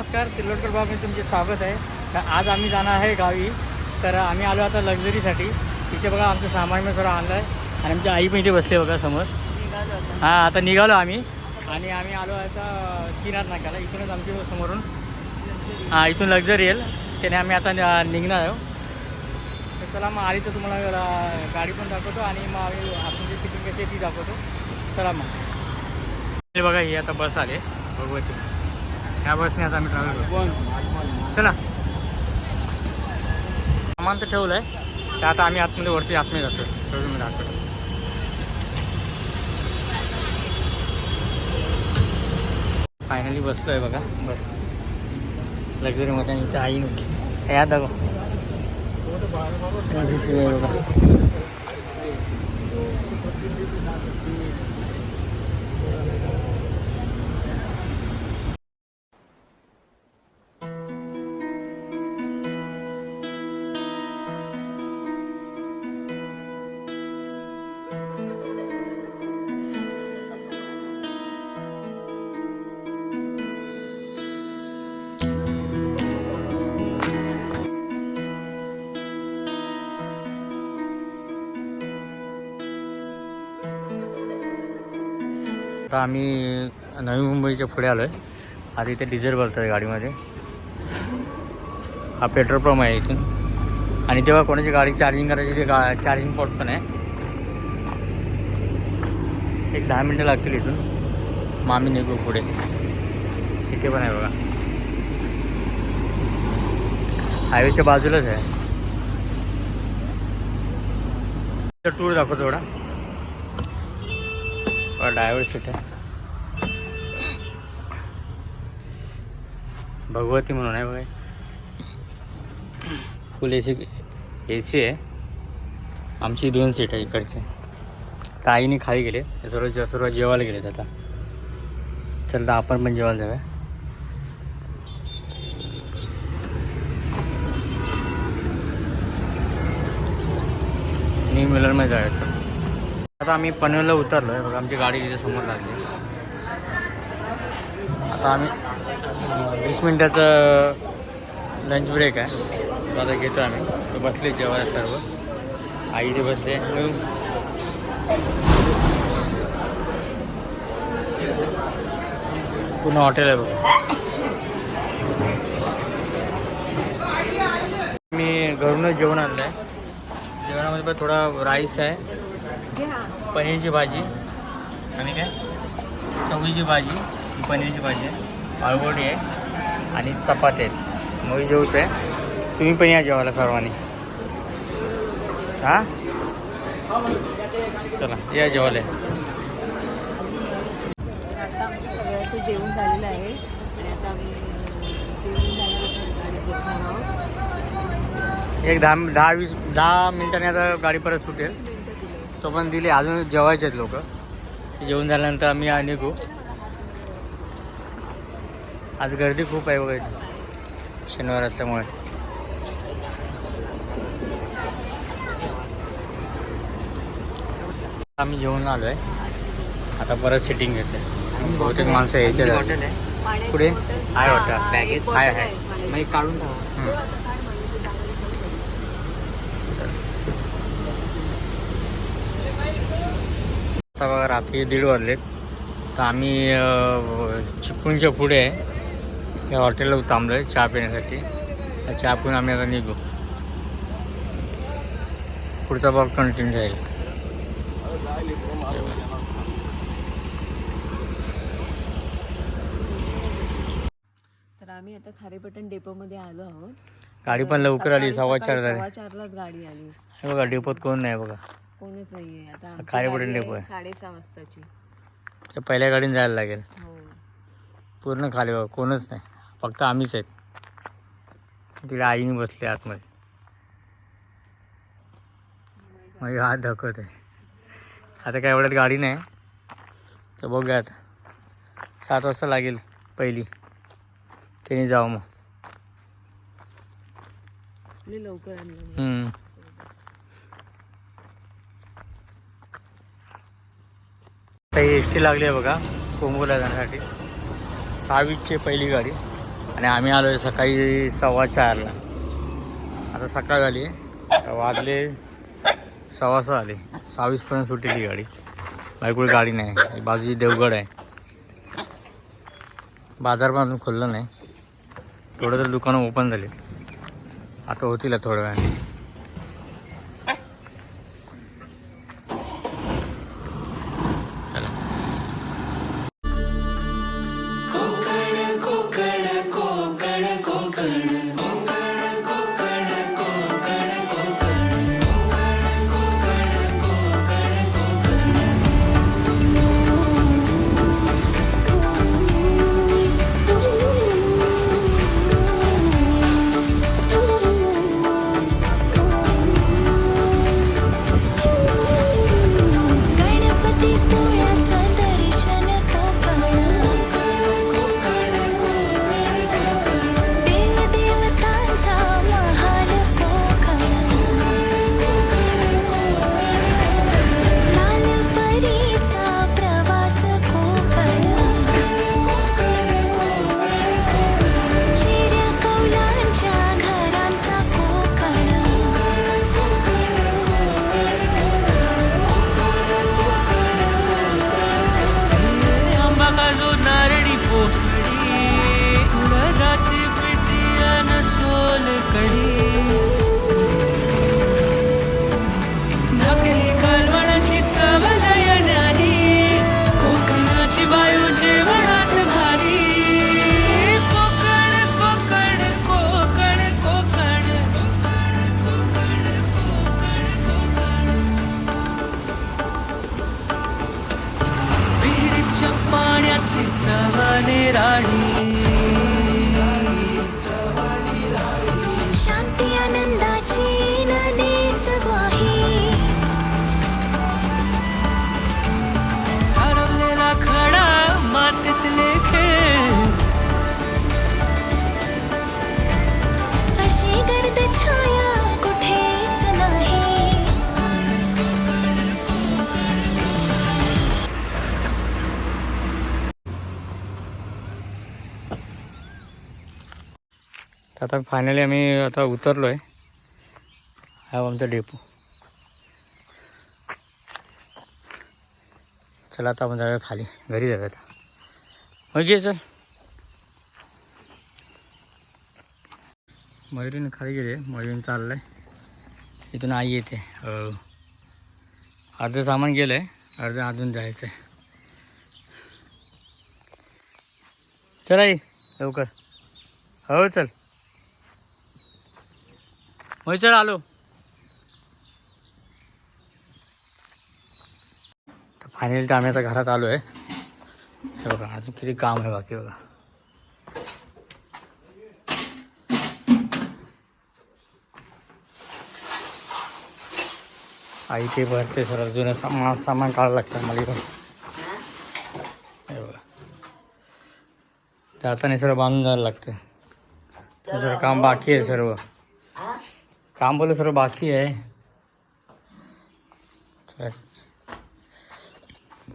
नमस्कार तिलोटकर बाबा तुमचे स्वागत आहे. तर आज आम्ही जाणार आहे गावी. तर आम्ही आलो आता लक्झरीसाठी इथे बघा आमचं सामान मी सर्व आणलं आहे आणि आमची आई पण इथे बसली बघा समोर. हां आता निघालो आम्ही. आणि आम्ही आलो आता किनार नाक्याला. इथूनच आमची समोरून. हां इथून लक्झरी येईल. त्याने आम्ही आता निघणार आहो तर चला मग आली तर तुम्हाला गाडी पण दाखवतो आणि मग आम्ही आपण जी सिटिंग कशी ती दाखवतो. चला मग. बघा ही आता बस आले. भगवती ह्या बसने आता आम्ही ट्रॅव्हल करतो चला. सामान तर ठेवलं आहे तर आता आम्ही आतमध्ये वरती आतमध्ये जातो शोरूममध्ये दाखवतो फायनली बसलो आहे बघा. बस. लक्झरीमध्ये आणि इथं आई नव्हती. या दाखव बघा. आता आम्ही नवी मुंबईच्या पुढे आलो आहे आता इथे डिझेल भरतो आहे गाडीमध्ये. हा पेट्रोल पंप आहे इथून. आणि तेव्हा कोणाची गाडी चार्जिंग करायची ते गा चार्जिंग पॉट पण आहे. एक दहा मिनटं लागतील इथून. मग आम्ही निघू पुढे. इथे पण आहे बघा. हायवेच्या बाजूलाच आहे. टूर दाखवतो थोडा ड्रायव्हर सीट आहे. भगवती म्हणून आहे बघा. फुल ए सी ए सी आहे. आमची दोन सीट आहे इकडचे. तर आईने खाली गेले. सर्व ज सर्व जेवायला गेलेत आता. चल तर आपण पण जेवायला जाऊया. न्यू मिलरमध्ये जायचं आता आम्ही पनवेलला उतरलो आहे बघा आमची गाडी तिथे समोर लागली. आता आम्ही वीस मिनटाचं लंच ब्रेक आहे. आता घेतो आम्ही. बसले जेवायला सर्व. आई ते बसले पूर्ण हॉटेल आहे बघा. मी घरूनच जेवण आणलं आहे जेवणामध्ये पण थोडा राईस आहे. पनीरची भाजी आणि काय? चवळीची भाजी पनीरची भाजी आहे आळवडी आहे आणि चपाती आहेत मग जेवत आहे. तुम्ही पण या जेवायला सर्वांनी. हां? चला या जेवायला. तर आता आमचं सगळ्याचं जेवण झालेलं आहे. आणि आता आम्ही जेवण झाल्यानंतर गाडी आहोत. एक दहा दहा वीस दहा मिनिटांनी आता गाडी परत सुटेल. तो पण दिली. अजून जेवायचे आहेत लोक. जेवण झाल्यानंतर आम्ही आ- निघू. आज गर्दी खूप आहे बघा इथे. शनिवार असल्यामुळे. आम्ही जेवण आलो आहे आता परत सिटिंग घेते बहुतेक माणसं यायचे पुढे? आहे. वाटतं. हा, बॅगेत? आहे, आहे. काढून आता बघा रात्री दीड वाजलेत. तर आम्ही अं, चिपळूणच्या पुढे आहे या हॉटेलला थांबलो आहे चहा पिण्यासाठी. चहा पिऊन आम्ही आता निघू. पुढचा भाग कंटिन्यू राहील. तर आम्ही आता खारेपटण डेपोमध्ये आलो आहोत. गाडी पण लवकर आली सव्वा चार सव्वा चारलाच गाडी आली. हे बघा डेपोत कोण नाही बघा. कोणच नाहीये. आता आमची खारेपटण गाडी. साडेसहा वाजताची. त्या पहिल्या गाडीने जायला लागेल. हो. पूर्ण खाली बघा कोणच नाही. फक्त आम्हीच आहेत. तिला आईने बसले आतमध्ये. मग हात दाखवत आहे. आता काय एवढ्यात गाडी नाही. तर बघूया आता. सात वाजता लागेल पहिली. त्याने जाऊ मग. लय लवकर आणलं. एसटी लागली आहे बघा कोंबूला जाण्यासाठी. सहावीसची पहिली गाडी. आणि आम्ही आलो सकाळी सव्वा चारला. आता सकाळ झाली आहे. वाजले सव्वा सहा आले सहावीसपर्यंत सुटली गाडी. बायकोळी गाडी नाही. बाजूची देवगड आहे. बाजार पण अजून खुललं नाही. थोडं तर दुकानं ओपन झाले. आता होतील थोड्या वेळाने. of तर आता फायनली आम्ही आता उतरलो आहे हा आमचा डेपो चला आता आपण जाऊया खाली. घरी जाऊया आता. म्हणजे चल. मयुरीने खाली गेले. मयुरीन चाललं आहे इथून आई येते. हो अर्धं सामान गेलं आहे अर्धं अजून जायचं आहे चल आई लवकर. हो चल. चल आलो फायनली तर आम्ही आता घरात आलो आहे हे। बघा अजून किती काम आहे बाकी बघा आई ते भरते सर जुनं सामान सामान काढावं लागतं मला इकडं हे बघा ते सर्व बांधून जायला लागतं। दुसरं काम बाकी आहे सर्व काम बोल सर्व बाकी आहे चल.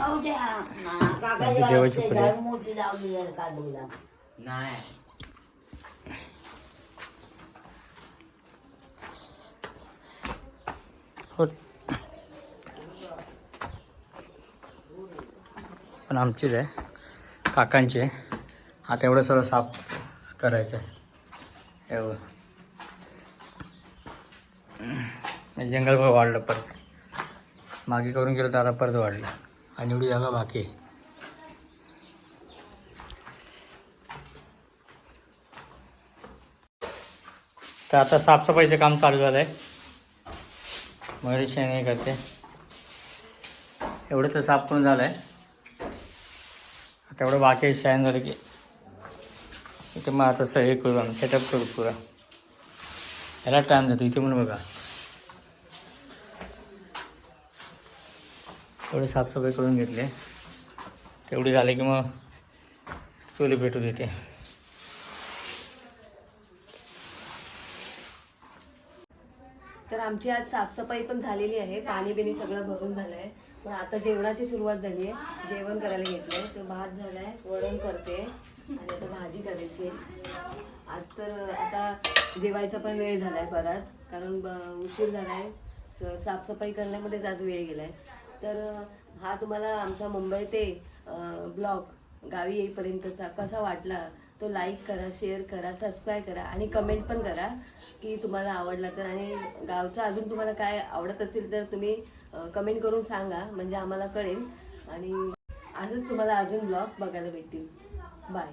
आमची देवाची पूजा हो पण आमचीच आहे काकांची. आहे आता एवढं सर्व साफ करायचं आहे एवढं. जंगल पण वाढलं परत. मागे करून गेलं तर आता परत वाढलं. आणि एवढी जागा बाकी आहे. तर आता साफसफाईचं काम चालू झालं आहे. मयुरी नाही करते. एवढं तर साफ करून झालं आहे. आता एवढं बाकी शायन झालं की. इथे मग आता स- हे करू आम्ही सेटअप करू पुरा. ह्याला टाईम जातो इथे म्हणून बघा. एवढी साफसफाई करून घेतली. तेवढी झाली की मग चुली पेटू देते. तर आमची आज साफसफाई पण झालेली आहे. पाणी बिणी सगळं भरून झालं आहे पण आता जेवणाची सुरुवात झाली आहे जेवण करायला घेतलंय. तर भात झालाय वरण करते. आणि आता भाजी करायची आहे. आज तर आता जेवायचा पण वेळ झाला आहे बराच. कारण उशीर झालाय. आहे साफसफाई करण्यामध्येच आज वेळ गेलाय. तर हा तुम्हाला आमचा मुंबई ते ब्लॉग गावी येईपर्यंतचा कसा वाटला तो लाईक करा शेअर करा सबस्क्राईब करा आणि कमेंट पण करा की तुम्हाला आवडला तर. आणि गावचा अजून तुम्हाला काय आवडत असेल तर तुम्ही कमेंट करून सांगा म्हणजे आम्हाला कळेल. आणि आजच तुम्हाला अजून ब्लॉग बघायला भेटतील. बाय